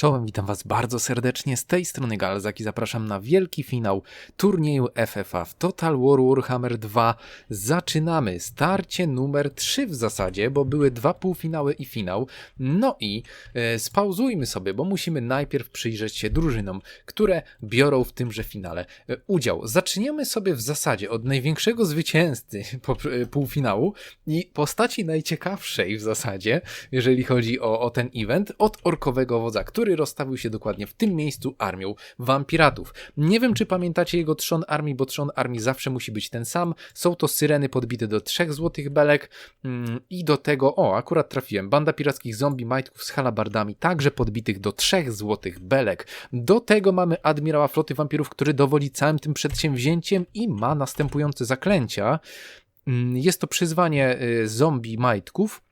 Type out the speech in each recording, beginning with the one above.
Czołem, witam Was bardzo serdecznie. Z tej strony Galzak i zapraszam na wielki finał turnieju FFA w Total War Warhammer 2. Zaczynamy starcie numer 3 w zasadzie, bo były dwa półfinały i finał. No i e, spauzujmy sobie, bo musimy najpierw przyjrzeć się drużynom, które biorą w tymże finale e, udział. Zaczniemy sobie w zasadzie od największego zwycięzcy po, e, półfinału i postaci najciekawszej w zasadzie, jeżeli chodzi o, o ten event, od orkowego wodza, który rozstawił się dokładnie w tym miejscu armią wampiratów. Nie wiem, czy pamiętacie jego trzon armii, bo trzon armii zawsze musi być ten sam. Są to syreny podbite do trzech złotych belek mm, i do tego, o, akurat trafiłem, banda pirackich zombie majtków z halabardami, także podbitych do trzech złotych belek. Do tego mamy admirała floty wampirów, który dowodzi całym tym przedsięwzięciem i ma następujące zaklęcia. Mm, Jest to przyzwanie y, zombie majtków,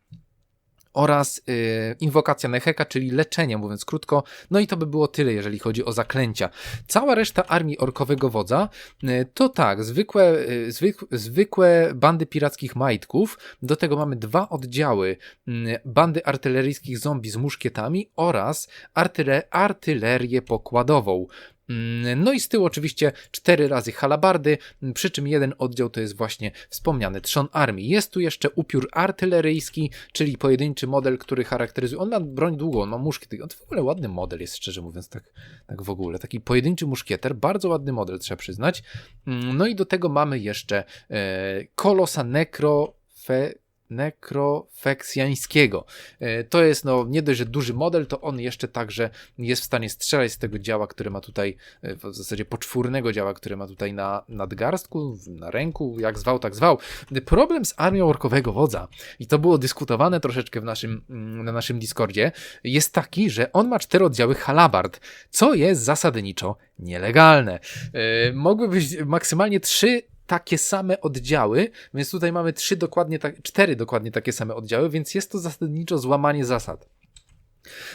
oraz y, inwokacja Neheka, czyli leczenie, mówiąc krótko. No i to by było tyle, jeżeli chodzi o zaklęcia. Cała reszta armii orkowego wodza y, to tak, zwykłe, y, zwyk, zwykłe bandy pirackich majtków. Do tego mamy dwa oddziały y, bandy artyleryjskich zombie z muszkietami oraz artyle, artylerię pokładową. Mm, No i z tyłu oczywiście cztery razy halabardy, m, przy czym jeden oddział to jest właśnie wspomniany trzon armii. Jest tu jeszcze upiór artyleryjski, czyli pojedynczy model, który charakteryzuje. On ma broń długą, on ma muszkiet. On w ogóle ładny model jest, szczerze mówiąc, tak, tak w ogóle. Taki pojedynczy muszkieter, bardzo ładny model, trzeba przyznać. Mm, No i do tego mamy jeszcze e, kolosa nekrofe nekrofeksjańskiego. E, To jest no nie dość, że duży model, to on jeszcze także jest w stanie strzelać z tego działa, który ma tutaj, e, w zasadzie poczwórnego działa, który ma tutaj na nadgarstku, na ręku, jak zwał, tak zwał. Problem z armią orkowego wodza, i to było dyskutowane troszeczkę w naszym, mm, na naszym Discordzie, jest taki, że on ma cztery oddziały halabard, co jest zasadniczo nielegalne. E, Mogły być maksymalnie trzy takie same oddziały, więc tutaj mamy trzy dokładnie, cztery dokładnie takie same oddziały, więc jest to zasadniczo złamanie zasad.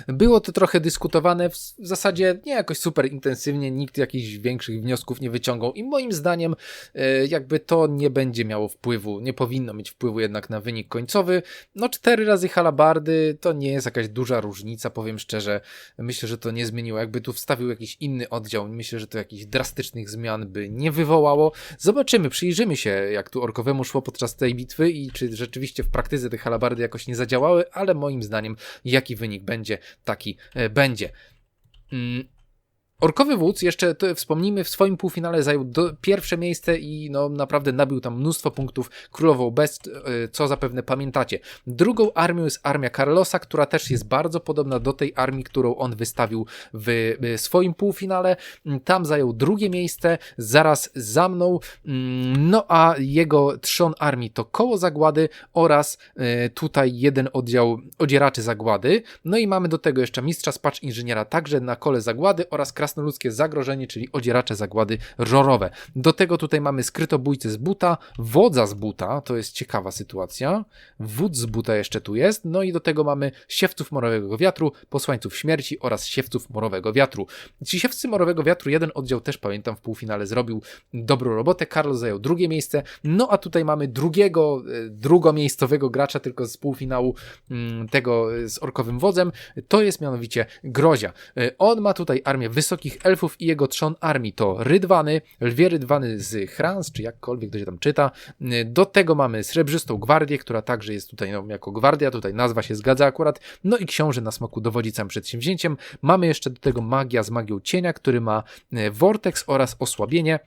Było to trochę dyskutowane, w zasadzie nie jakoś super intensywnie, nikt jakichś większych wniosków nie wyciągał i moim zdaniem e, jakby to nie będzie miało wpływu, nie powinno mieć wpływu jednak na wynik końcowy. No cztery razy halabardy to nie jest jakaś duża różnica, powiem szczerze. Myślę, że to nie zmieniło. Jakby tu wstawił jakiś inny oddział, myślę, że to jakichś drastycznych zmian by nie wywołało. Zobaczymy, przyjrzymy się jak tu orkowemu szło podczas tej bitwy i czy rzeczywiście w praktyce te halabardy jakoś nie zadziałały, ale moim zdaniem jaki wynik będzie, taki e, będzie. Mm, Orkowy wódz, jeszcze wspomnijmy, w swoim półfinale zajął do, pierwsze miejsce i no, naprawdę nabił tam mnóstwo punktów królową Best, e, co zapewne pamiętacie. Drugą armią jest armia Carlosa, która też jest bardzo podobna do tej armii, którą on wystawił w swoim półfinale. Tam zajął drugie miejsce, zaraz za mną. Mm, No a jego trzon armii to koło zagłady oraz e, tutaj jeden oddział odzieraczy zagłady. No i mamy do tego jeszcze mistrza spacz inżyniera także na kole zagłady oraz krasnoludzkie zagrożenie, czyli odzieracze zagłady rorowe. Do tego tutaj mamy skrytobójcy z buta, wodza z buta, to jest ciekawa sytuacja. Wódz z buta jeszcze tu jest. No i do tego mamy siewców morowego wiatru, posłańców śmierci oraz siewców morowego wiatru. Ci siewcy morowego wiatru, jeden oddział też pamiętam w półfinale zrobił dobrą robotę. Carlos zajął drugie miejsce. No a tutaj mamy drugiego, e, drugomiejscowego gracza tylko z półfinału mm, tego e, z orkowym wodzem. To jest mianowicie Grozia. E, On ma tutaj armię wysokich elfów i jego trzon armii to Rydwany, lwie Rydwany z Hrans, czy jakkolwiek to się tam czyta. Do tego mamy Srebrzystą Gwardię, która także jest tutaj no, jako gwardia, tutaj nazwa się zgadza akurat. No i książę na smoku dowodzi całym przedsięwzięciem. Mamy jeszcze do tego magia z magią cienia, który ma e, Vortex oraz osłabienie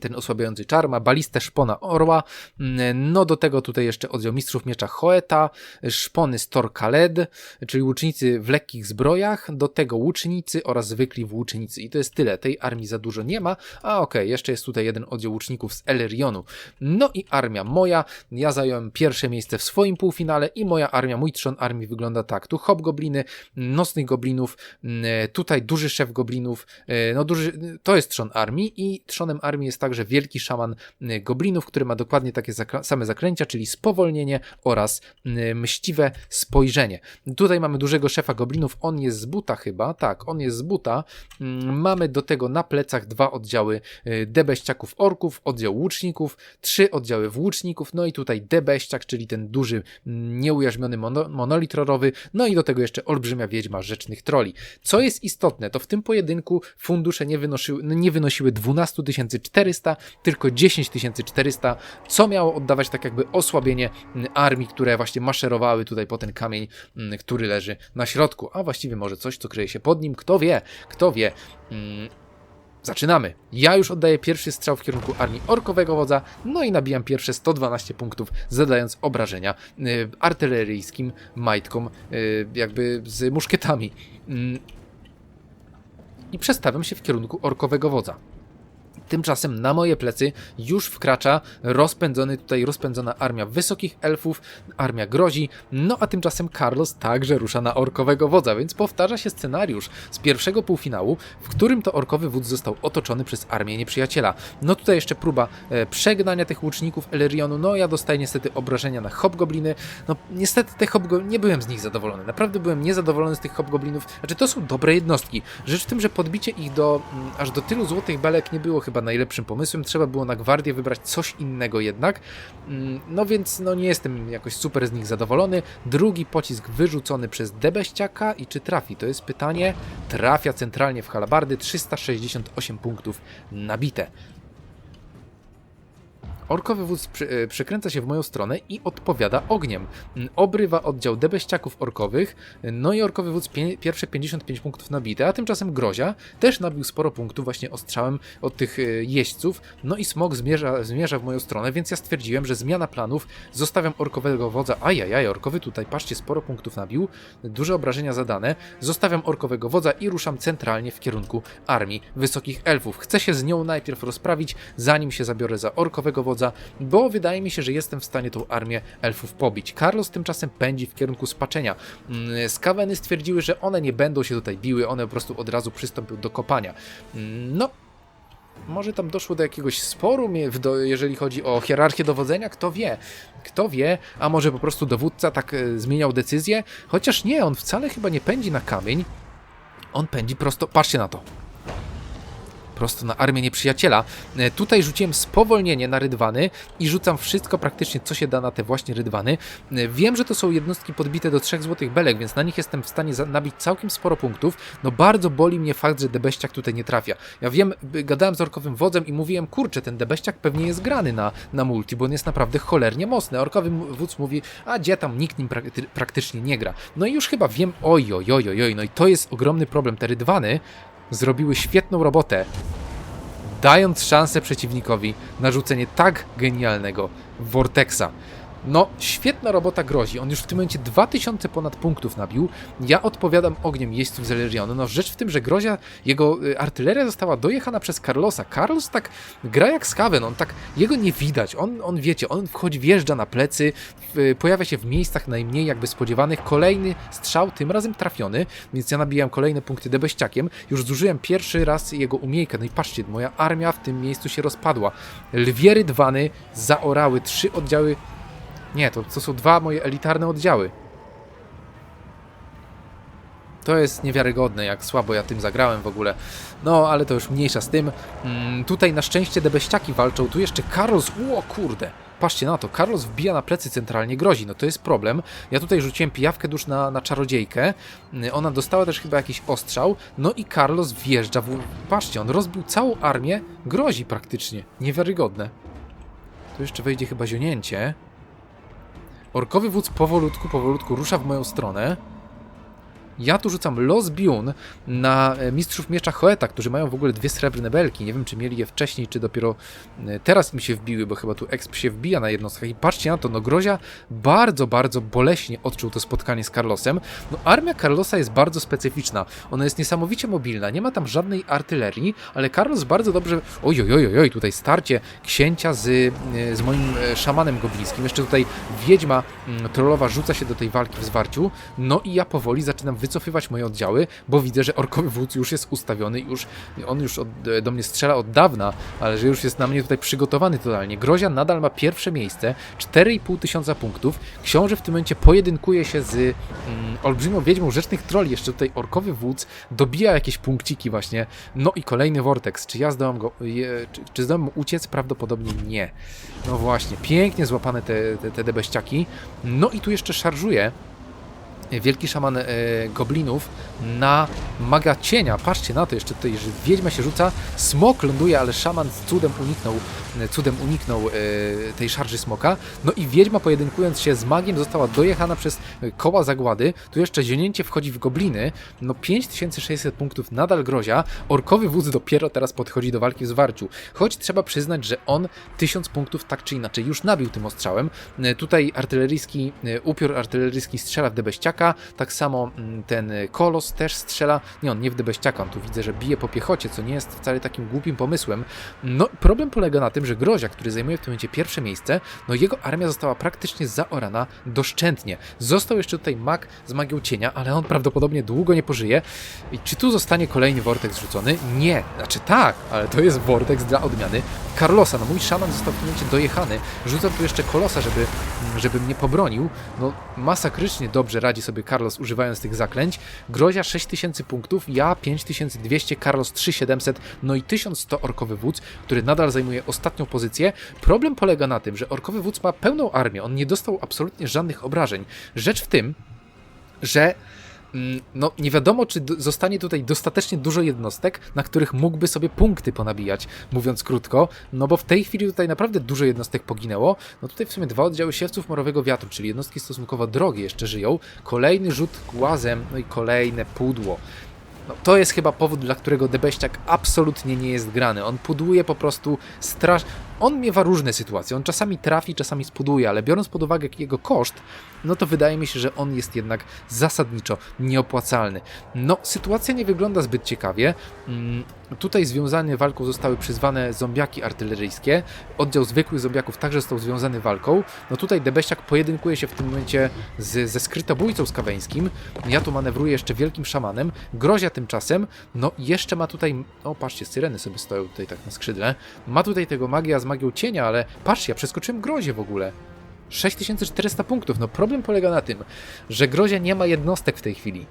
ten osłabiający czar, ma balistę szpona orła, mm, no do tego tutaj jeszcze oddział mistrzów miecza Hoeta, szpony Stor Khaled, czyli łucznicy w lekkich zbrojach, do tego łucznicy oraz zwykli włócznicy i to jest tyle, tej armii za dużo nie ma, a okej, jeszcze jest tutaj jeden oddział łuczników z Elerionu. No i armia moja, ja zająłem pierwsze miejsce w swoim półfinale i moja armia, mój trzon armii wygląda tak, tu hobgobliny, nocnych goblinów, mm, tutaj duży szef goblinów, e, no duży, to jest trzon armii i trzonem armii jest jest także wielki szaman y, goblinów, który ma dokładnie takie same zaklęcia, czyli spowolnienie oraz y, mściwe spojrzenie. Tutaj mamy dużego szefa goblinów, on jest z buta chyba, tak, on jest z buta. Mm, Mamy do tego na plecach dwa oddziały y, debeściaków orków, oddział łuczników, trzy oddziały włóczników, no i tutaj debeściak, czyli ten duży, mm, nieujarzmiony mono, rorowy, no i do tego jeszcze olbrzymia wiedźma rzecznych troli. Co jest istotne, to w tym pojedynku fundusze nie, wynosiły, nie wynosiły 12 400, tylko 10 400, co miało oddawać tak jakby osłabienie mm, armii, które właśnie maszerowały tutaj po ten kamień, mm, który leży na środku, a właściwie może coś, co kryje się pod nim, kto wie, kto wie. Mm, Zaczynamy. Ja już oddaję pierwszy strzał w kierunku armii orkowego wodza, no i nabijam pierwsze 112 punktów, zadając obrażenia y, artyleryjskim majtkom, y, jakby z muszkietami. I przestawiam się w kierunku orkowego wodza. Tymczasem na moje plecy już wkracza rozpędzony tutaj rozpędzona armia wysokich elfów, armia grozi, no a tymczasem Carlos także rusza na orkowego wodza, więc powtarza się scenariusz z pierwszego półfinału, w którym to orkowy wódz został otoczony przez armię nieprzyjaciela. No tutaj jeszcze próba e, przegnania tych łuczników Elerionu, no ja dostaję niestety obrażenia na hobgobliny, no niestety te hobgobliny, nie byłem z nich zadowolony, naprawdę byłem niezadowolony z tych hobgoblinów, znaczy to są dobre jednostki, rzecz w tym, że podbicie ich do, mm, aż do tylu złotych belek nie było chyba najlepszym pomysłem. Trzeba było na gwardię wybrać coś innego jednak. Mm, No więc no nie jestem jakoś super z nich zadowolony. Drugi pocisk wyrzucony przez Debeściaka i czy trafi? To jest pytanie. Trafia centralnie w halabardy. 368 punktów nabite. Orkowy wódz przy, e, przekręca się w moją stronę i odpowiada ogniem. Mm, Obrywa oddział debeściaków orkowych, no i orkowy wódz pie, pierwsze 55 punktów nabite, a tymczasem Grozia też nabił sporo punktów właśnie ostrzałem od tych e, jeźdźców, no i smog zmierza, zmierza w moją stronę, więc ja stwierdziłem, że zmiana planów, zostawiam orkowego wodza, ajajaj, orkowy tutaj, patrzcie, sporo punktów nabił, duże obrażenia zadane, zostawiam orkowego wodza i ruszam centralnie w kierunku armii wysokich elfów. Chcę się z nią najpierw rozprawić, zanim się zabiorę za orkowego wodza, bo wydaje mi się, że jestem w stanie tą armię elfów pobić. Carlos tymczasem pędzi w kierunku spaczenia. Mm, Skaweny stwierdziły, że one nie będą się tutaj biły, one po prostu od razu przystąpią do kopania. Mm, No, może tam doszło do jakiegoś sporu, jeżeli chodzi o hierarchię dowodzenia, kto wie. Kto wie, a może po prostu dowódca tak e, zmieniał decyzję, chociaż nie, on wcale chyba nie pędzi na kamień, on pędzi prosto, patrzcie na to, prosto na armię nieprzyjaciela. E, Tutaj rzuciłem spowolnienie na rydwany i rzucam wszystko praktycznie, co się da na te właśnie rydwany. E, Wiem, że to są jednostki podbite do 3 złotych belek, więc na nich jestem w stanie nabić całkiem sporo punktów. No bardzo boli mnie fakt, że debeściak tutaj nie trafia. Ja wiem, gadałem z orkowym wodzem i mówiłem, kurczę, ten debeściak pewnie jest grany na, na multi, bo on jest naprawdę cholernie mocny. Orkowy wódz mówi, a gdzie tam nikt nim prakty- praktycznie nie gra. No i już chyba wiem, oj, oj, oj, oj, no i to jest ogromny problem. Te rydwany zrobiły świetną robotę dając szansę przeciwnikowi na rzucenie tak genialnego Vortexa. No, świetna robota grozi. On już w tym momencie 2000 ponad punktów nabił. Ja odpowiadam ogniem jeźdźców z Elerionu. No, rzecz w tym, że Grozia, jego y, artyleria została dojechana przez Carlosa. Carlos tak gra jak Skaven, on tak, jego nie widać. On, on wiecie, on wchodzi, wjeżdża na plecy, w, pojawia się w miejscach najmniej jakby spodziewanych. Kolejny strzał, tym razem trafiony, więc ja nabijam kolejne punkty debeściakiem. Już zużyłem pierwszy raz jego umiejkę. No i patrzcie, moja armia w tym miejscu się rozpadła. Lwie rydwany zaorały trzy oddziały nie, to, to są dwa moje elitarne oddziały. To jest niewiarygodne, jak słabo ja tym zagrałem w ogóle. No, ale to już mniejsza z tym. Mm, tutaj na szczęście debeściaki walczą. Tu jeszcze Carlos. O kurde. Patrzcie na to. Carlos wbija na plecy centralnie, grozi. No to jest problem. Ja tutaj rzuciłem pijawkę dusz na, na czarodziejkę. Mm, Ona dostała też chyba jakiś ostrzał. No i Carlos wjeżdża w... Patrzcie, on rozbił całą armię. Grozi praktycznie. Niewiarygodne. Tu jeszcze wejdzie chyba zionięcie. Orkowy wódz powolutku, powolutku rusza w moją stronę. Ja tu rzucam Los Biun na e, mistrzów miecza Hoeta, którzy mają w ogóle dwie srebrne belki. Nie wiem, czy mieli je wcześniej, czy dopiero e, teraz im się wbiły, bo chyba tu exp się wbija na jednostkach. I patrzcie na to, no Grozia bardzo, bardzo boleśnie odczuł to spotkanie z Carlosem. No armia Carlosa jest bardzo specyficzna. Ona jest niesamowicie mobilna, nie ma tam żadnej artylerii, ale Carlos bardzo dobrze... Oj, oj, oj, oj, tutaj starcie księcia z, e, z moim szamanem goblińskim. Jeszcze tutaj wiedźma mm, trollowa rzuca się do tej walki w zwarciu. No i ja powoli zaczynam wyzbywać wycofywać moje oddziały, bo widzę, że orkowy wódz już jest ustawiony, już on już od, do mnie strzela od dawna, ale że już jest na mnie tutaj przygotowany totalnie. Grozia nadal ma pierwsze miejsce, 4,5 tysiąca punktów. Książę w tym momencie pojedynkuje się z mm, olbrzymią wiedźmą rzecznych troli. Jeszcze tutaj orkowy wódz dobija jakieś punkciki właśnie. No i kolejny Vortex. Czy ja zdołam go, je, czy, czy zdołam mu uciec? Prawdopodobnie nie. No właśnie, pięknie złapane te, te, te debeściaki. No i tu jeszcze szarżuje wielki szaman e, goblinów na maga cienia. Patrzcie na to jeszcze tutaj, że wiedźma się rzuca, smok ląduje, ale szaman cudem uniknął, e, cudem uniknął e, tej szarży smoka. No i wiedźma pojedynkując się z magiem została dojechana przez koła zagłady. Tu jeszcze zionięcie wchodzi w gobliny. No 5600 punktów nadal grozia. Orkowy wódz dopiero teraz podchodzi do walki w zwarciu. Choć trzeba przyznać, że on 1000 punktów tak czy inaczej już nabił tym ostrzałem. E, Tutaj artyleryjski, e, upiór artyleryjski strzela w debeściaka, tak samo mm, ten y, kolos też strzela, nie on nie w debeściaka, on tu widzę, że bije po piechocie, co nie jest wcale takim głupim pomysłem. No problem polega na tym, że Grozia, który zajmuje w tym momencie pierwsze miejsce, no jego armia została praktycznie zaorana doszczętnie. Został jeszcze tutaj mag z magią cienia, ale on prawdopodobnie długo nie pożyje. I czy tu zostanie kolejny Vortex rzucony? Nie, znaczy tak, ale to jest Vortex dla odmiany Carlosa. No mój szaman został w tym momencie dojechany. Rzucam tu jeszcze kolosa, żeby, żeby mnie pobronił. No masakrycznie dobrze radzi sobie Carlos używając tych zaklęć. Grozia 6000 punktów, ja 5200, Carlos 3700, no i 1100 orkowy wódz, który nadal zajmuje ostatnią pozycję. Problem polega na tym, że orkowy wódz ma pełną armię, on nie dostał absolutnie żadnych obrażeń. Rzecz w tym, że no, nie wiadomo, czy zostanie tutaj dostatecznie dużo jednostek, na których mógłby sobie punkty ponabijać, mówiąc krótko, no bo w tej chwili tutaj naprawdę dużo jednostek poginęło. No tutaj w sumie dwa oddziały siewców morowego wiatru, czyli jednostki stosunkowo drogie jeszcze żyją. Kolejny rzut głazem, no i kolejne pudło. No, to jest chyba powód, dla którego Debeściak absolutnie nie jest grany. On pudłuje po prostu strasz... On miewa różne sytuacje. On czasami trafi, czasami spuduje, ale biorąc pod uwagę jego koszt, no to wydaje mi się, że on jest jednak zasadniczo nieopłacalny. No, sytuacja nie wygląda zbyt ciekawie. Mm, tutaj związane walką zostały przyzwane zombiaki artyleryjskie. Oddział zwykłych zombiaków także został związany walką. No tutaj Debeściak pojedynkuje się w tym momencie z, ze skrytobójcą skaweńskim. Ja tu manewruję jeszcze wielkim szamanem. Grozia tymczasem, no jeszcze ma tutaj, o patrzcie, syreny sobie stoją tutaj tak na skrzydle. Ma tutaj tego magia z magią cienia, ale patrzcie, ja przeskoczyłem grozie w ogóle. 6400 punktów. No problem polega na tym, że Grozia nie ma jednostek w tej chwili.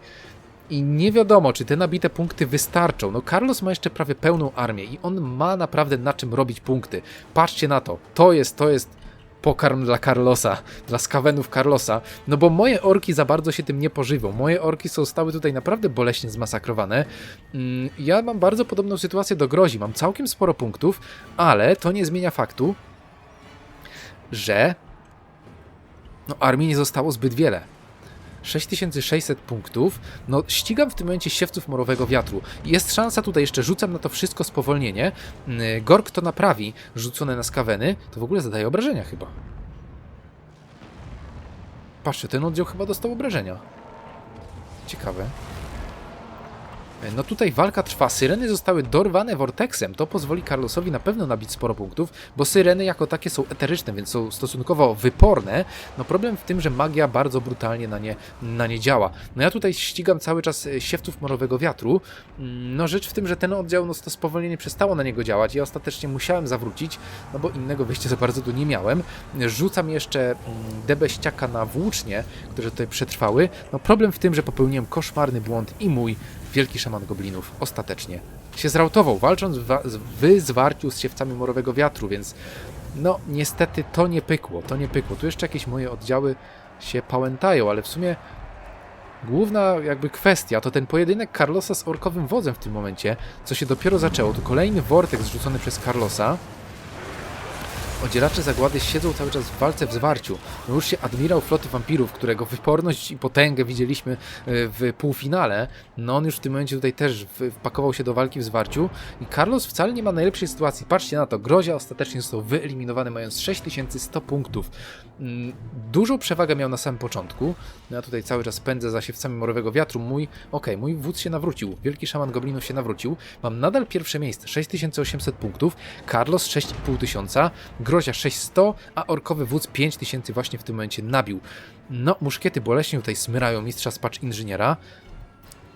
I nie wiadomo, czy te nabite punkty wystarczą. No Carlos ma jeszcze prawie pełną armię i on ma naprawdę na czym robić punkty. Patrzcie na to. To jest, to jest pokarm dla Carlosa, dla skawenów Carlosa, no bo moje orki za bardzo się tym nie pożywią. Moje orki zostały tutaj naprawdę boleśnie zmasakrowane. Mm, Ja mam bardzo podobną sytuację do Grozi, mam całkiem sporo punktów, ale to nie zmienia faktu, że no armii nie zostało zbyt wiele. 6600 punktów. No, ścigam w tym momencie siewców morowego wiatru. Jest szansa tutaj jeszcze, rzucam na to wszystko spowolnienie. Yy, Gork to naprawi, rzucone na skaweny, to w ogóle zadaje obrażenia chyba. Patrzcie, ten oddział chyba dostał obrażenia. Ciekawe. No tutaj walka trwa. Syreny zostały dorwane Vortexem. To pozwoli Carlosowi na pewno nabić sporo punktów, bo syreny jako takie są eteryczne, więc są stosunkowo wyporne. No problem w tym, że magia bardzo brutalnie na nie, na nie działa. No ja tutaj ścigam cały czas e, siewców morowego wiatru. Mm, No rzecz w tym, że ten oddział, no to spowolnienie przestało na niego działać. Ja ostatecznie musiałem zawrócić, no bo innego wyjścia za bardzo tu nie miałem. Rzucam jeszcze mm, debeściaka na włócznie, które tutaj przetrwały. No problem w tym, że popełniłem koszmarny błąd i mój wielki szaman goblinów ostatecznie się zrautował, walcząc w, wa- w zwarciu z siewcami morowego wiatru, więc no niestety to nie pykło, to nie pykło. Tu jeszcze jakieś moje oddziały się pałętają, ale w sumie główna jakby kwestia to ten pojedynek Carlosa z orkowym wodzem w tym momencie, co się dopiero zaczęło. Tu kolejny vortex zrzucony przez Carlosa. Odzieracze zagłady siedzą cały czas w walce w zwarciu. No już się admirał floty wampirów, którego wyporność i potęgę widzieliśmy e, w półfinale. No on już w tym momencie tutaj też wpakował się do walki w zwarciu. I Carlos wcale nie ma najlepszej sytuacji. Patrzcie na to, Grozia ostatecznie został wyeliminowany mając 6100 punktów. Mm, Dużą przewagę miał na samym początku. No ja tutaj cały czas pędzę za siewcami morowego wiatru. Mój, okej, mój wódz się nawrócił. Wielki szaman goblinów się nawrócił. Mam nadal pierwsze miejsce, 6800 punktów. Carlos 6500, Grozia 6100, a orkowy wódz 5000 właśnie w tym momencie nabił. No, muszkiety boleśnie tutaj smyrają mistrza spacz inżyniera.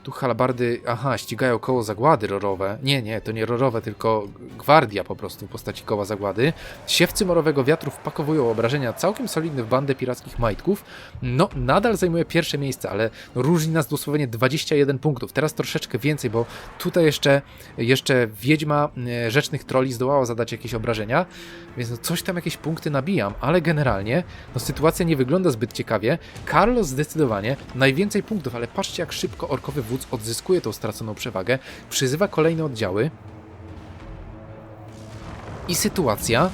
Tu halabardy, aha, ścigają koło zagłady rorowe. Nie, nie, to nie rorowe, tylko gwardia po prostu w postaci koła zagłady. Siewcy morowego wiatru wpakowują obrażenia całkiem solidne w bandę pirackich majtków. No, nadal zajmuje pierwsze miejsce, ale różni nas dosłownie 21 punktów. Teraz troszeczkę więcej, bo tutaj jeszcze, jeszcze wiedźma e, rzecznych troli zdołała zadać jakieś obrażenia, więc no coś tam jakieś punkty nabijam, ale generalnie no sytuacja nie wygląda zbyt ciekawie. Carlos zdecydowanie najwięcej punktów, ale patrzcie jak szybko orkowy wódz odzyskuje tą straconą przewagę, przyzywa kolejne oddziały. I sytuacja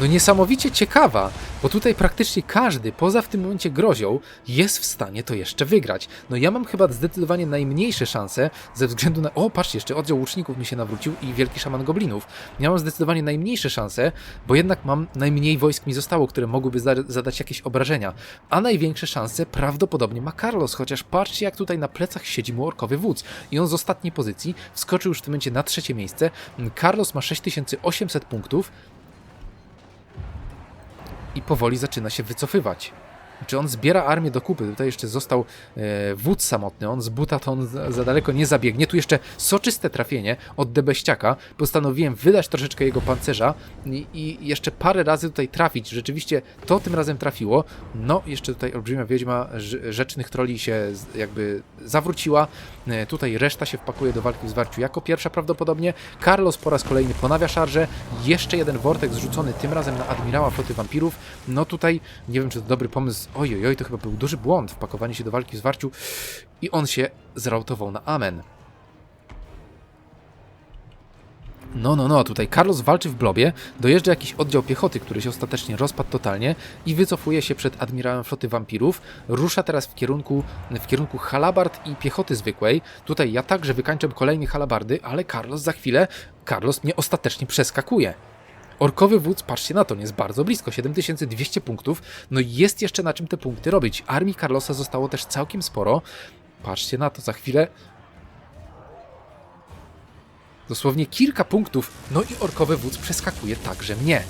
no niesamowicie ciekawa, bo tutaj praktycznie każdy, poza w tym momencie grozią, jest w stanie to jeszcze wygrać. No ja mam chyba zdecydowanie najmniejsze szanse ze względu na... O, patrzcie, jeszcze oddział łuczników mi się nawrócił i wielki szaman goblinów. Ja mam zdecydowanie najmniejsze szanse, bo jednak mam najmniej wojsk mi zostało, które mogłyby za zadać jakieś obrażenia. A największe szanse prawdopodobnie ma Carlos, chociaż patrzcie jak tutaj na plecach siedzi mu orkowy wódz. I on z ostatniej pozycji wskoczył już w tym momencie na trzecie miejsce. Carlos ma 6800 punktów, i powoli zaczyna się wycofywać. Czy on zbiera armię do kupy? Tutaj jeszcze został e, wódz samotny, on z buta to on za, za daleko nie zabiegnie. Tu jeszcze soczyste trafienie od debeściaka. Postanowiłem wydać troszeczkę jego pancerza i, i jeszcze parę razy tutaj trafić. Rzeczywiście to tym razem trafiło. No, jeszcze tutaj olbrzymia wiedźma rz- rzecznych troli się jakby zawróciła. E, tutaj reszta się wpakuje do walki w zwarciu jako pierwsza prawdopodobnie. Carlos po raz kolejny ponawia szarżę. Jeszcze jeden wortek zrzucony tym razem na admirała floty wampirów. No tutaj nie wiem, czy to dobry pomysł. Oj, oj, to chyba był duży błąd wpakowanie się do walki w zwarciu i on się zrautował na amen. No, no, no, tutaj Carlos walczy w blobie, dojeżdża jakiś oddział piechoty, który się ostatecznie rozpadł totalnie i wycofuje się przed admirałem floty wampirów. Rusza teraz w kierunku, w kierunku halabard i piechoty zwykłej. Tutaj ja także wykańczam kolejne halabardy, ale Carlos za chwilę, Carlos mnie ostatecznie przeskakuje. Orkowy wódz, patrzcie na to, jest bardzo blisko, 7200 punktów. No i jest jeszcze na czym te punkty robić. Armii Carlosa zostało też całkiem sporo. Patrzcie na to, za chwilę Dosłownie kilka punktów, no i orkowy wódz przeskakuje także mnie.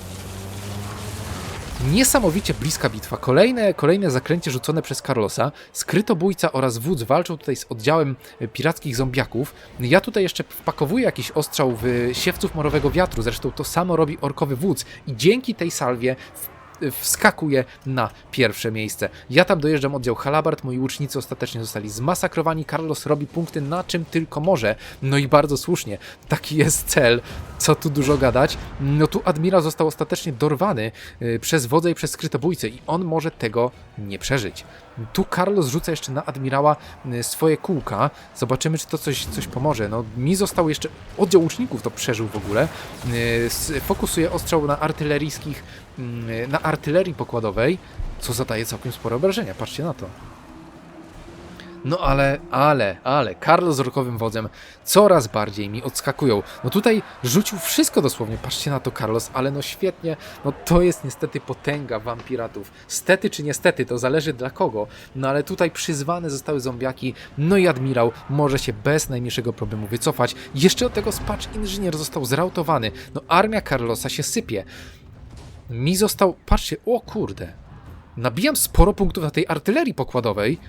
Niesamowicie bliska bitwa. Kolejne, kolejne zakręcie rzucone przez Carlosa. Skrytobójca oraz wódz walczą tutaj z oddziałem e, pirackich zombiaków. Ja tutaj jeszcze wpakowuję jakiś ostrzał w siewców morowego wiatru. Zresztą to samo robi orkowy wódz. I dzięki tej salwie w wskakuje na pierwsze miejsce. Ja tam dojeżdżam oddział Halabard, moi łucznicy ostatecznie zostali zmasakrowani, Carlos robi punkty na czym tylko może, no i bardzo słusznie, taki jest cel, co tu dużo gadać, no tu admirał został ostatecznie dorwany y, przez wodza i przez skrytobójcę i on może tego nie przeżyć. Tu Carlos rzuca jeszcze na admirała y, swoje kółka, zobaczymy czy to coś, coś pomoże, no mi został jeszcze, oddział łuczników to przeżył w ogóle, y, fokusuje ostrzał na artyleryjskich mm, na artylerii pokładowej, co zadaje całkiem spore obrażenia. Patrzcie na to. No ale, ale, ale, Carlos z rokowym wodzem coraz bardziej mi odskakują. No tutaj rzucił wszystko dosłownie, patrzcie na to Carlos, ale no świetnie, no to jest niestety potęga wampiratów. Stety czy niestety, to zależy dla kogo, no ale tutaj przyzwane zostały zombiaki, no i admirał może się bez najmniejszego problemu wycofać. Jeszcze od tego spacz inżynier został zrautowany, no armia Carlosa się sypie. Mi został, patrzcie, o kurde, nabijam sporo punktów na tej artylerii pokładowej,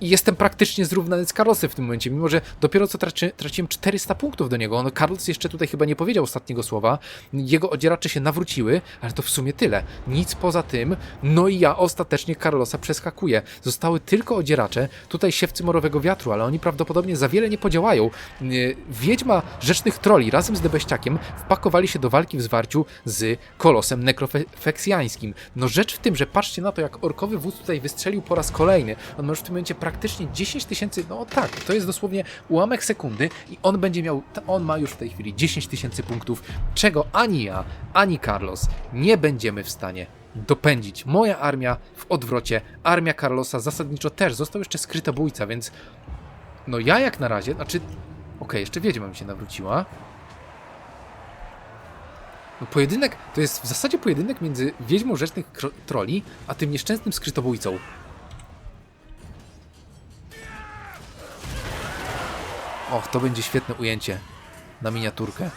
i jestem praktycznie zrównany z Carlosem w tym momencie, mimo że dopiero co traci, traciłem 400 punktów do niego. No, Carlos jeszcze tutaj chyba nie powiedział ostatniego słowa. Jego odzieracze się nawróciły, ale to w sumie tyle. Nic poza tym. No i ja ostatecznie Carlosa przeskakuję. Zostały tylko odzieracze, tutaj siewcy morowego wiatru, ale oni prawdopodobnie za wiele nie podziałają. Wiedźma rzecznych troli razem z Debeściakiem wpakowali się do walki w zwarciu z kolosem nekrofeksjańskim. No rzecz w tym, że patrzcie na to, jak orkowy wódz tutaj wystrzelił po raz kolejny. On ma już w tym momencie praktycznie 10 tysięcy, no tak, to jest dosłownie ułamek sekundy i on będzie miał, on ma już w tej chwili 10 tysięcy punktów, czego ani ja, ani Carlos nie będziemy w stanie dopędzić. Moja armia w odwrocie, armia Carlosa zasadniczo też, został jeszcze skrytobójca, więc no ja jak na razie, znaczy, okej, jeszcze wiedźma mi się nawróciła. No pojedynek, to jest w zasadzie pojedynek między wiedźmą rzecznych troli, a tym nieszczęsnym skrytobójcą. Och, to będzie świetne ujęcie na miniaturkę.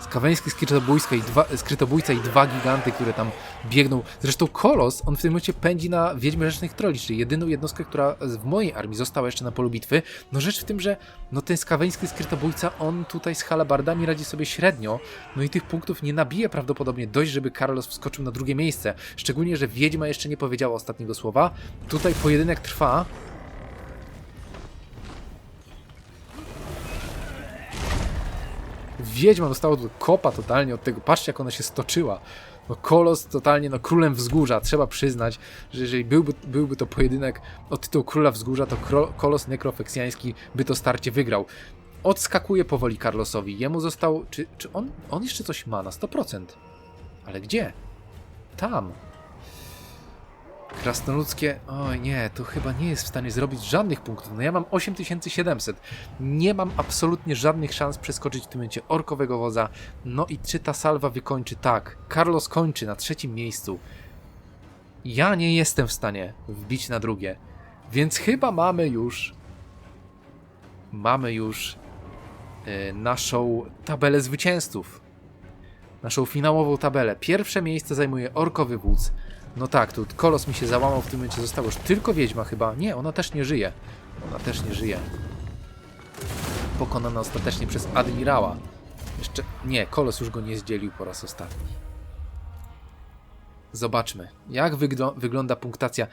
Skaweński skrytobójska i dwa, skrytobójca i dwa giganty, które tam biegną. Zresztą Kolos, on w tym momencie pędzi na Wiedźmie Rzecznych Troli, czyli jedyną jednostkę, która w mojej armii została jeszcze na polu bitwy. No rzecz w tym, że no ten skaweński skrytobójca, on tutaj z halabardami radzi sobie średnio, no i tych punktów nie nabije prawdopodobnie dość, żeby Carlos wskoczył na drugie miejsce. Szczególnie, że Wiedźma jeszcze nie powiedziała ostatniego słowa. Tutaj pojedynek trwa. Wiedźma dostała tu kopa totalnie od tego. Patrzcie, jak ona się stoczyła. No Kolos totalnie no, królem wzgórza. Trzeba przyznać, że jeżeli byłby, byłby to pojedynek o tytuł króla wzgórza, to Kro Kolos nekrofeksjański by to starcie wygrał. Odskakuje powoli Carlosowi. Jemu został... Czy, czy on, on jeszcze coś ma na 100%? Ale gdzie? Tam. Krasnoludzkie, oj nie, to chyba nie jest w stanie zrobić żadnych punktów. No ja mam 8700. Nie mam absolutnie żadnych szans przeskoczyć w tym momencie orkowego woza. No i czy ta salwa wykończy? Tak. Carlos kończy na trzecim miejscu. Ja nie jestem w stanie wbić na drugie. Więc chyba mamy już mamy już e, naszą tabelę zwycięzców. Naszą finałową tabelę. Pierwsze miejsce zajmuje orkowy wódz. No tak, tu kolos mi się załamał w tym momencie, zostało już tylko wiedźma chyba. Nie, ona też nie żyje. Ona też nie żyje. Pokonana ostatecznie przez admirała. Jeszcze, nie, kolos już go nie zdzielił po raz ostatni. Zobaczmy, jak wygl wygląda punktacja.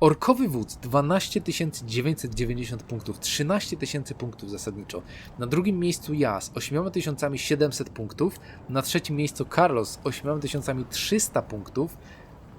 Orkowy wódz 12 990 punktów, 13 tysięcy punktów zasadniczo. Na drugim miejscu ja z 8700 punktów, na trzecim miejscu Carlos z 8300 punktów,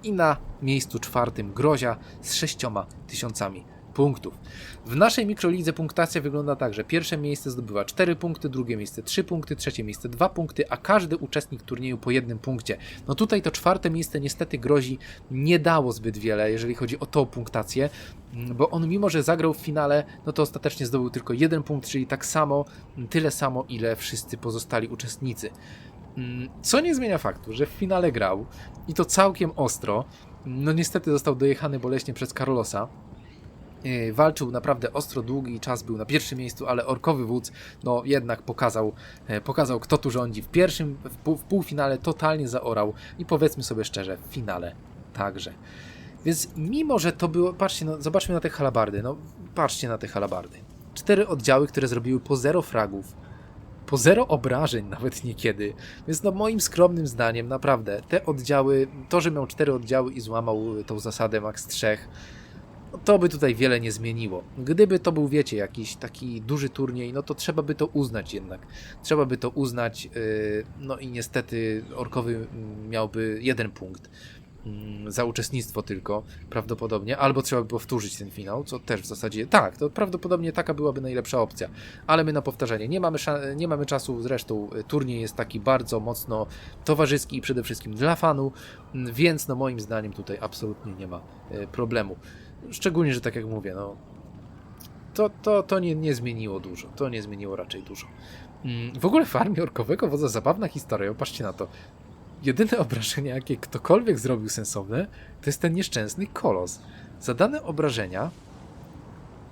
i na miejscu czwartym Grozia z 6000 punktów. W naszej mikrolidze punktacja wygląda tak, że pierwsze miejsce zdobywa 4 punkty, drugie miejsce 3 punkty, trzecie miejsce 2 punkty, a każdy uczestnik turnieju po jednym punkcie. No tutaj to czwarte miejsce niestety grozi nie dało zbyt wiele, jeżeli chodzi o tą punktację, bo on mimo, że zagrał w finale, no to ostatecznie zdobył tylko jeden punkt, czyli tak samo, tyle samo, ile wszyscy pozostali uczestnicy. Mm, co nie zmienia faktu, że w finale grał i to całkiem ostro. No niestety został dojechany boleśnie przez Carlosa. Yy, walczył naprawdę ostro, długi czas był na pierwszym miejscu, ale orkowy wódz no jednak pokazał, e, pokazał kto tu rządzi. W pierwszym, w, pół, w półfinale totalnie zaorał i powiedzmy sobie szczerze, w finale także. Więc mimo, że to było, patrzcie, no, zobaczmy na te halabardy, no patrzcie na te halabardy. Cztery oddziały, które zrobiły po zero fragów, po zero obrażeń nawet niekiedy. Więc no moim skromnym zdaniem naprawdę te oddziały, to, że miał cztery oddziały i złamał tą zasadę max 3, no to by tutaj wiele nie zmieniło. Gdyby to był, wiecie, jakiś taki duży turniej, no to trzeba by to uznać jednak. Trzeba by to uznać, yy, no i niestety Orkowy miałby jeden punkt. Mm, za uczestnictwo tylko, prawdopodobnie, albo trzeba by powtórzyć ten finał, co też w zasadzie tak, to prawdopodobnie taka byłaby najlepsza opcja, ale my na powtarzanie nie mamy, nie mamy czasu, zresztą y, turniej jest taki bardzo mocno towarzyski i przede wszystkim dla fanu, mm, więc no moim zdaniem tutaj absolutnie nie ma y, problemu. Szczególnie, że tak jak mówię, no to, to, to nie, nie zmieniło dużo, to nie zmieniło raczej dużo. Mm, w ogóle w armii orkowego wodza zabawna historia, patrzcie na to jedyne obrażenia, jakie ktokolwiek zrobił sensowne, to jest ten nieszczęsny kolos. Za dane obrażenia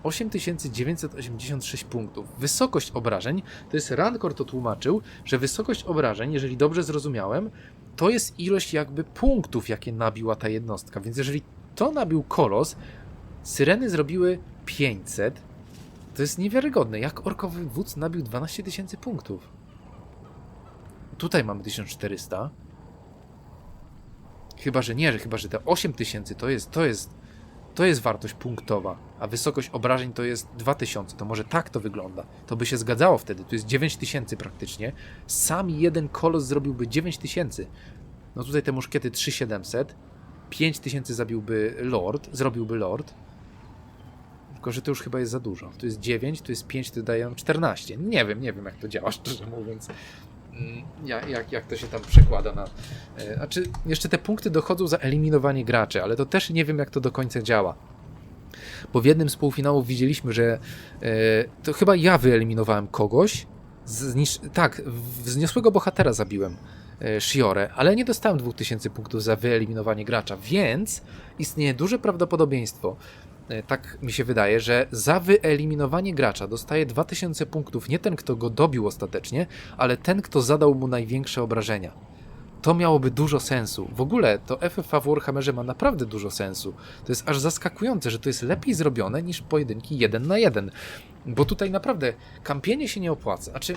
8986 punktów. Wysokość obrażeń, to jest Rancor to tłumaczył, że wysokość obrażeń, jeżeli dobrze zrozumiałem, to jest ilość jakby punktów, jakie nabiła ta jednostka. Więc jeżeli to nabił kolos, syreny zrobiły 500, to jest niewiarygodne. Jak orkowy wódz nabił 12 tysięcy punktów? Tutaj mamy 1400. Chyba, że nie, że chyba, że te 8000 to jest, to jest, to jest wartość punktowa, a wysokość obrażeń to jest 2000. To może tak to wygląda. To by się zgadzało wtedy. To jest 9000 praktycznie. Sam jeden kolos zrobiłby 9000. No tutaj te muszkiety 3700. 5000 zabiłby Lord, zrobiłby Lord. Tylko, że to już chyba jest za dużo. Tu jest 9, tu jest 5, to daje nam 14. Nie wiem, nie wiem jak to działa, szczerze mówiąc. Mm, jak, jak, to się tam przekłada na. Znaczy, jeszcze te punkty dochodzą za eliminowanie graczy, ale to też nie wiem, jak to do końca działa. Bo w jednym z półfinałów widzieliśmy, że e, to chyba ja wyeliminowałem kogoś. Znisz... Tak, wzniosłego bohatera zabiłem. E, Shiore, ale nie dostałem 2000 punktów za wyeliminowanie gracza, więc istnieje duże prawdopodobieństwo, tak mi się wydaje, że za wyeliminowanie gracza dostaje 2000 punktów nie ten, kto go dobił ostatecznie, ale ten, kto zadał mu największe obrażenia. To miałoby dużo sensu. W ogóle to FFA w Warhammerze ma naprawdę dużo sensu. To jest aż zaskakujące, że to jest lepiej zrobione niż pojedynki jeden na jeden. Bo tutaj naprawdę kampienie się nie opłaca. Znaczy,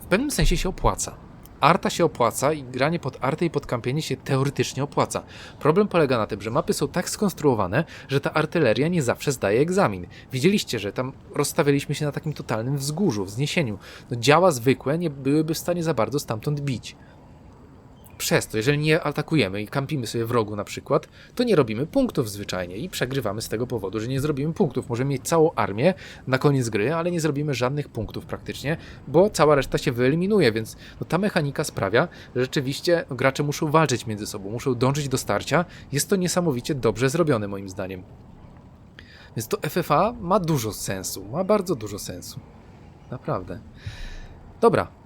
w pewnym sensie się opłaca. Arta się opłaca i granie pod artę i pod kampienie się teoretycznie opłaca. Problem polega na tym, że mapy są tak skonstruowane, że ta artyleria nie zawsze zdaje egzamin. Widzieliście, że tam rozstawialiśmy się na takim totalnym wzgórzu, wzniesieniu. No, działa zwykłe nie byłyby w stanie za bardzo stamtąd bić. Przez to, jeżeli nie atakujemy i kampimy sobie w rogu na przykład, to nie robimy punktów zwyczajnie i przegrywamy z tego powodu, że nie zrobimy punktów. Możemy mieć całą armię na koniec gry, ale nie zrobimy żadnych punktów praktycznie, bo cała reszta się wyeliminuje, więc no, ta mechanika sprawia, że rzeczywiście gracze muszą walczyć między sobą, muszą dążyć do starcia. Jest to niesamowicie dobrze zrobione moim zdaniem. Więc to FFA ma dużo sensu, ma bardzo dużo sensu. Naprawdę. Dobra,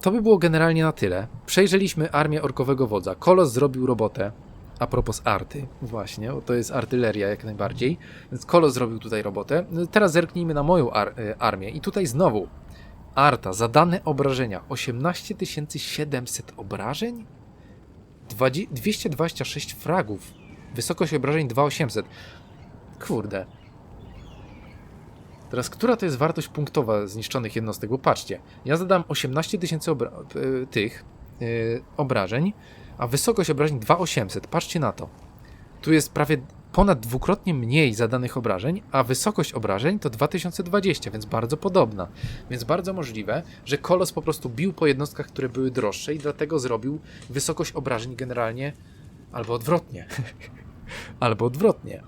to by było generalnie na tyle. Przejrzeliśmy armię orkowego wodza. Kolos zrobił robotę. A propos arty, właśnie, to jest artyleria jak najbardziej. Więc Kolos zrobił tutaj robotę. Teraz zerknijmy na moją ar e, armię. I tutaj znowu Arta, zadane obrażenia 18 700 obrażeń? 20, 226 fragów. Wysokość obrażeń 2800. Kurde. Teraz, która to jest wartość punktowa zniszczonych jednostek? Bo patrzcie, ja zadam 18 tysięcy obra- y, tych y, obrażeń, a wysokość obrażeń 2800. Patrzcie na to. Tu jest prawie ponad dwukrotnie mniej zadanych obrażeń, a wysokość obrażeń to 2020, więc bardzo podobna. Więc bardzo możliwe, że Kolos po prostu bił po jednostkach, które były droższe i dlatego zrobił wysokość obrażeń generalnie albo odwrotnie. albo odwrotnie.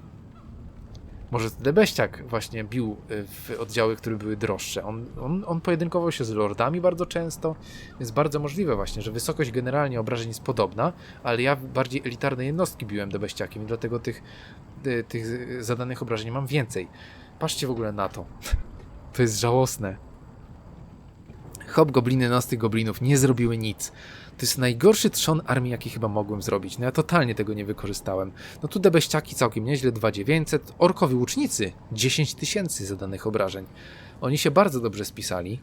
Może Debeściak właśnie bił y, w oddziały, które były droższe. On, on, on pojedynkował się z lordami bardzo często, więc bardzo możliwe właśnie, że wysokość generalnie obrażeń jest podobna, ale ja bardziej elitarne jednostki biłem Debeściakiem i dlatego tych, y, tych zadanych obrażeń mam więcej. Patrzcie w ogóle na to. To jest żałosne. Hobgobliny, nosy goblinów nie zrobiły nic. To jest najgorszy trzon armii, jaki chyba mogłem zrobić. No ja totalnie tego nie wykorzystałem. No tu debeściaki całkiem nieźle, 2900. Orkowi łucznicy, 10 tysięcy zadanych obrażeń. Oni się bardzo dobrze spisali.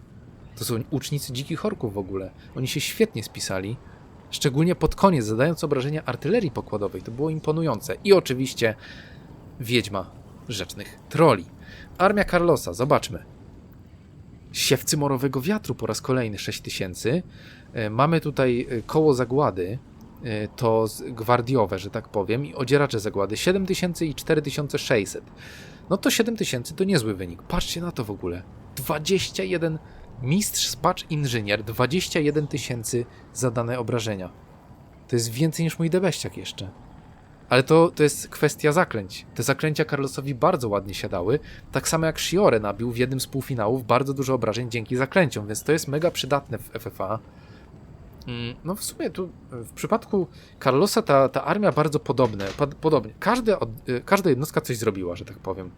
To są łucznicy dzikich orków w ogóle. Oni się świetnie spisali. Szczególnie pod koniec, zadając obrażenia artylerii pokładowej. To było imponujące. I oczywiście wiedźma rzecznych troli. Armia Carlosa, zobaczmy. Siewcy morowego wiatru po raz kolejny 6000. E, Mamy tutaj e, koło zagłady, e, to gwardiowe, że tak powiem, i odzieracze zagłady 7000 i 4600. No to 7000 to niezły wynik. Patrzcie na to w ogóle. 21 mistrz spacz inżynier, 21 tysięcy zadane obrażenia. To jest więcej niż mój debeściak jeszcze. Ale to, to jest kwestia zaklęć. Te zaklęcia Carlosowi bardzo ładnie siadały. Tak samo jak Shiore nabił w jednym z półfinałów bardzo dużo obrażeń dzięki zaklęciom, więc to jest mega przydatne w FFA. Mm, No w sumie tu w przypadku Carlosa ta, ta armia bardzo podobne, pod, podobnie. Każda, od- y, każda jednostka coś zrobiła, że tak powiem.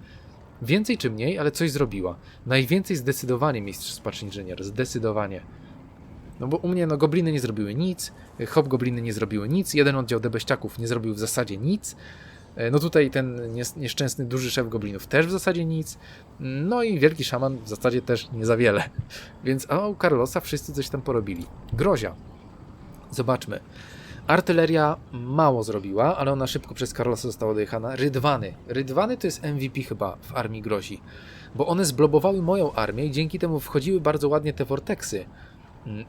Więcej czy mniej, ale coś zrobiła. Najwięcej zdecydowanie mistrz Spacz Inżynier, zdecydowanie. No bo u mnie no gobliny nie zrobiły nic, hobgobliny nie zrobiły nic, jeden oddział debeściaków nie zrobił w zasadzie nic. E, No tutaj ten nies- nieszczęsny duży szef goblinów też w zasadzie nic. No i wielki szaman w zasadzie też nie za wiele. Więc a u Carlosa wszyscy coś tam porobili. Grozia. Zobaczmy. Artyleria mało zrobiła, ale ona szybko przez Carlosa została dojechana. Rydwany. Rydwany to jest MVP chyba w armii grozi, bo one zblobowały moją armię i dzięki temu wchodziły bardzo ładnie te vortexy.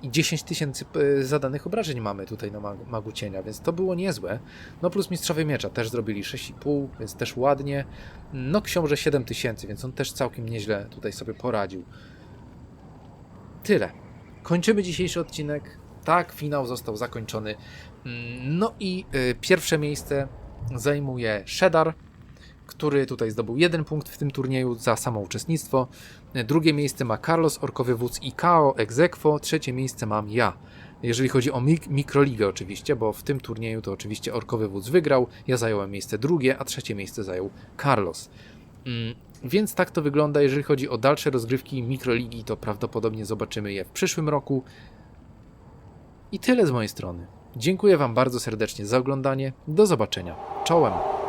I 10 tysięcy e, zadanych obrażeń mamy tutaj na magu, cienia, więc to było niezłe. No plus mistrzowie miecza też zrobili 6,5, więc też ładnie. No książę 7 tysięcy, więc on też całkiem nieźle tutaj sobie poradził. Tyle. Kończymy dzisiejszy odcinek. Tak, finał został zakończony. Mm, No i y, pierwsze miejsce zajmuje Shedar, który tutaj zdobył jeden punkt w tym turnieju za samo uczestnictwo. Drugie miejsce ma Carlos, Orkowy Wódz i Kao Exequo. Trzecie miejsce mam ja. Jeżeli chodzi o mik mikroligę oczywiście, bo w tym turnieju to oczywiście Orkowy Wódz wygrał, ja zająłem miejsce drugie, a trzecie miejsce zajął Carlos. Mm, Więc tak to wygląda, jeżeli chodzi o dalsze rozgrywki mikroligi, to prawdopodobnie zobaczymy je w przyszłym roku. I tyle z mojej strony. Dziękuję Wam bardzo serdecznie za oglądanie. Do zobaczenia. Czołem!